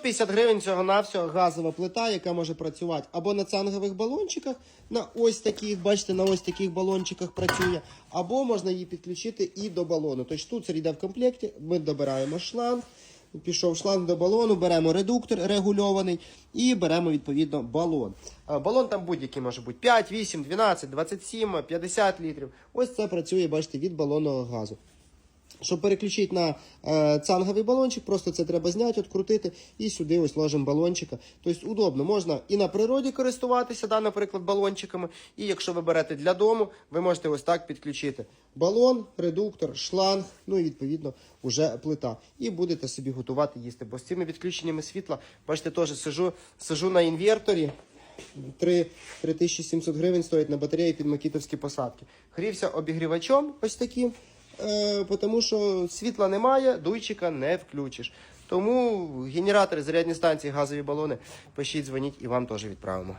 750 гривень цього навсього газова плита, яка може працювати або на цангових балончиках, на ось таких, бачите, на ось таких балончиках працює, або можна її підключити і до балону. Тобто тут це йде в комплекті, ми добираємо шланг. Пішов шланг до балону, беремо редуктор регульований і беремо відповідно балон. Балон там будь-який може бути 5, 8, 12, 27, 50 літрів. Ось це працює, бачите, від балонного газу. Щоб переключити на е, цанговий балончик, просто це треба зняти, відкрутити і сюди ось ложимо балончика. Тобто удобно, можна і на природі користуватися, да, наприклад, балончиками. І якщо ви берете для дому, ви можете ось так підключити балон, редуктор, шланг, ну і відповідно вже плита. І будете собі готувати їсти. Бо з цими відключеннями світла, бачите, теж сижу, сижу на інверторі. 3, 3700 гривень стоїть на батареї під макітовські посадки. Грівся обігрівачом ось таким, е, тому що світла немає, дуйчика не включиш. Тому генератори, зарядні станції, газові балони, пишіть, дзвоніть і вам теж відправимо.